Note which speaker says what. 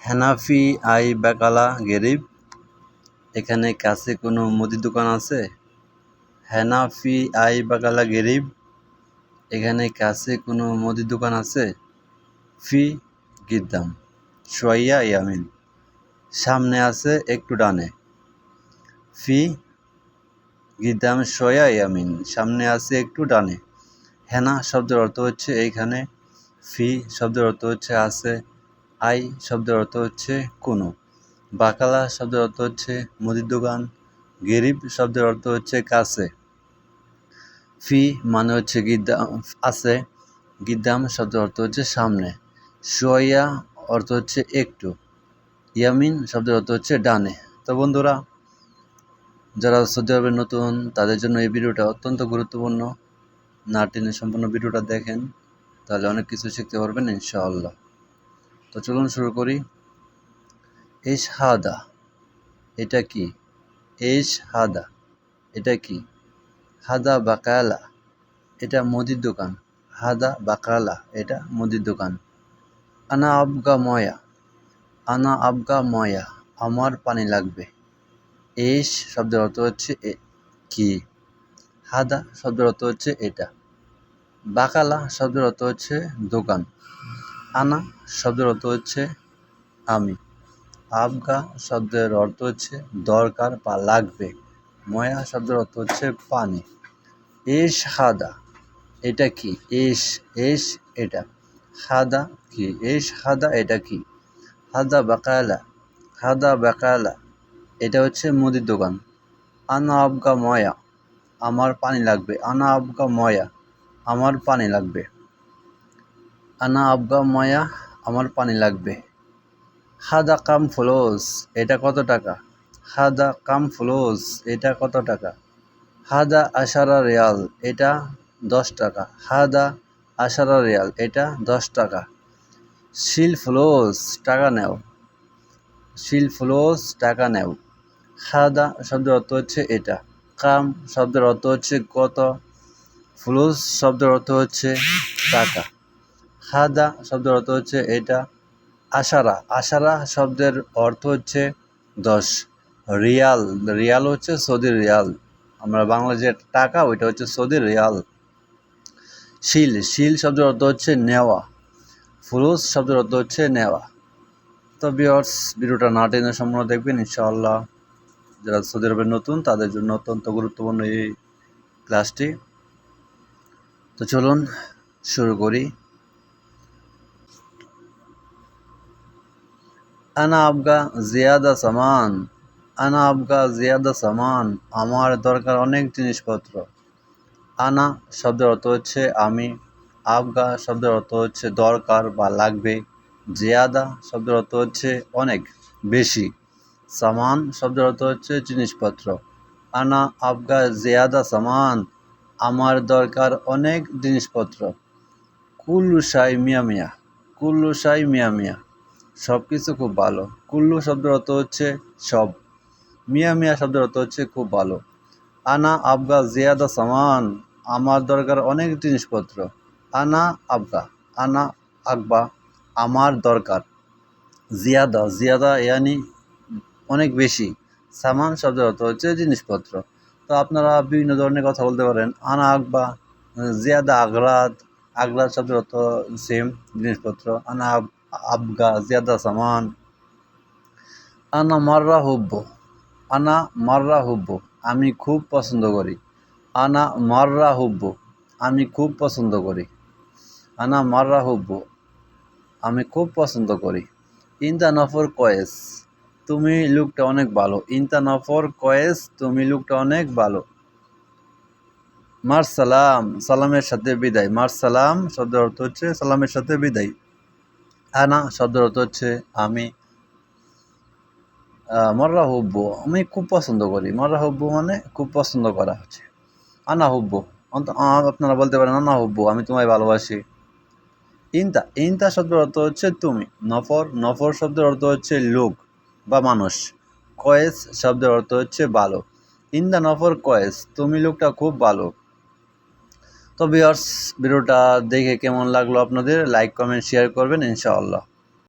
Speaker 1: হানাফি আই বাকালা গেরিব। এখানে কাছে কোনো মুদি দোকান আছে? হানাফি আই বাকালা গেরিব। এখানে কাছে কোনো মুদি দোকান আছে? ফি গিদ্দাম। সোয়াইয়া ইয়ামিন। সামনে আছে একটু ডানে। ফি গিদ্দাম সোয়া ইয়ামিন। সামনে আছে একটু ডানে। হেনা শব্দের অর্থ হচ্ছে এইখানে ফি শব্দের অর্থ হচ্ছে আছে আই শব্দের অর্থ হচ্ছে কোনো। বাকালা শব্দের অর্থ হচ্ছে মুদির দোকান। গরিব শব্দের অর্থ হচ্ছে কাছে। ফি মানে হচ্ছে গিদ্দাম, আছে। গিদ্দাম শব্দের অর্থ হচ্ছে সামনে। সোয়া অর্থ হচ্ছে একটু। ইয়ামিন শব্দের অর্থ হচ্ছে ডানে। তো বন্ধুরা, যারা সৌদি আরবের নতুন, তাদের জন্য এই ভিডিওটা অত্যন্ত গুরুত্বপূর্ণ। না টেনে সম্পূর্ণ ভিডিওটা দেখেন, তাহলে অনেক কিছু শিখতে পারবেন, ইনশাআল্লাহ। তো চলুন শুরু করি। এস হাদা এটা কি? এস হাদা এটা কি? হাদা বাকালা, এটা মুদির দোকান। হাদা বাকালা, এটা মুদির দোকান। আনা আবগা ময়া, আনা আবগা ময়া, আমার পানি লাগবে। এস শব্দের অর্থ হচ্ছে কি? হাদা শব্দের অর্থ হচ্ছে এটা। বাকালা শব্দের অর্থ হচ্ছে দোকান। আনা শব্দের অর্থ হচ্ছে আমি। আবগা শব্দের অর্থ হচ্ছে দরকার বা লাগবে। ময়া শব্দের অর্থ হচ্ছে পানি। এস হাদা, এটা কি? এস এস, এটা। হাদা কি? এস, হাদা, এটা কি? হাদা বাকালা হাদা বাকালা, এটা হচ্ছে মুদির দোকান। আনা আবগা ময়া, আমার পানি লাগবে। আনা আবগা ময়া, আমার পানি লাগবে। আনা আবগা ময়া, আমার পানি লাগবে। হাদা কাম ফ্লোস এটা কত টাকা? হাদা কাম ফ্লোস এটা কত টাকা? হাদা আশারা রিয়াল, এটা দশ টাকা। হাদা আশারা রিয়াল, এটা দশ টাকা। শিল ফ্লোস টাকা নেও। শিল ফ্লোস টাকা নেও। খাদা শব্দের অর্থ হচ্ছে এটা। কাম শব্দের অর্থ হচ্ছে কত। ফ্লুস শব্দের অর্থ হচ্ছে টাকা। খাদা শব্দের অর্থ হচ্ছে এটা, আশারা। আশারা শব্দের অর্থ হচ্ছে দশ। রিয়াল রিয়াল হচ্ছে সৌদি রিয়াল। আমরা বাংলা যে টাকা, ওইটা হচ্ছে সৌদি রিয়াল। শিল শিল শব্দের অর্থ হচ্ছে নেওয়া। ফুলুস শব্দের অর্থ হচ্ছে নেওয়া। তো বিয়ার্স ভিডিওটা না টেনে সম্পূর্ণ দেখবেন, ইনশাআল্লাহ। যারা সৌদি আরবের নতুন, তাদের জন্য অত্যন্ত গুরুত্বপূর্ণ এই ক্লাসটি। তো চলুন, শুরু করি। আনা আবগা জিয়াদা সামান আনা আবগা জিয়াদা সামান, আমার দরকার অনেক জিনিসপত্র। আনা শব্দের অর্থ হচ্ছে আমি, আবগা শব্দের অর্থ হচ্ছে দরকার বা লাগবে, জিয়াদা শব্দের অর্থ হচ্ছে অনেক, বেশি। সামান শব্দের অর্থ হচ্ছে জিনিসপত্র। আনা, আবগা, জিয়াদা, সামান, আমার দরকার অনেক জিনিসপত্র। কুল্লু সাই মিয়া মিয়া, কুল্লু সাই মিয়া মিয়া। সব কিছু খুব ভালো। কুল্লু শব্দের অর্থ হচ্ছে সব। মিয়া মিয়া শব্দের অর্থ হচ্ছে খুব ভালো। আনা আবগা জিয়াদা সামান, আমার দরকার অনেক জিনিসপত্র। আনা আবগা, আনা আকবা আমার দরকার। জিয়াদা জিয়াদা ইয়ানি অনেক বেশি। সামান শব্দের অর্থ হচ্ছে জিনিসপত্র। তো আপনারা বিভিন্ন ধরনের কথা বলতে পারেন। আনা আকবা জিয়াদা আগ্রাদ আগ্রাদ শব্দের অর্থ সেম জিনিসপত্র। আনা আবগা জিয়াদা সামান। আনা মাররা হুব্ব। আনা মাররা হুব্ব। আমি খুব পছন্দ করি। আনা মাররা হুব্ব। আমি খুব পছন্দ করি। আনা মাররা হুব্ব। আমি খুব পছন্দ করি। ইন্দা নফর কয়েস। তুমি লুকটা অনেক ভালো। ইনতা নফর কয়েস, তুমি লুকটা অনেক ভালো। মার সালাম। সালামের সাথে বিদায়। মার সালাম শব্দের অর্থ হচ্ছে সালামের সাথে বিদায়। আনা শব্দের অর্থ হচ্ছে আমি মররা হুব্বু আমি খুব পছন্দ করি মররা হুব্বু মানে খুব পছন্দ করা হচ্ছে আনা হুব্বু আপনারা বলতে পারেন আনা হুব্বু আমি তোমায় ভালোবাসি ইনতা ইনতা শব্দের অর্থ হচ্ছে তুমি নফর নফর শব্দের অর্থ হচ্ছে লোক বা মানুষ। কয়েস শব্দের অর্থ হচ্ছে ভালো ইন নফর কয়েস. তুমি লোকটা খুব ভালো তো বিয়ার্স ভিডিওটা দেখে কেমন লাগল আপনাদের? লাইক কমেন্ট শেয়ার করবেন ইনশাআল্লাহ।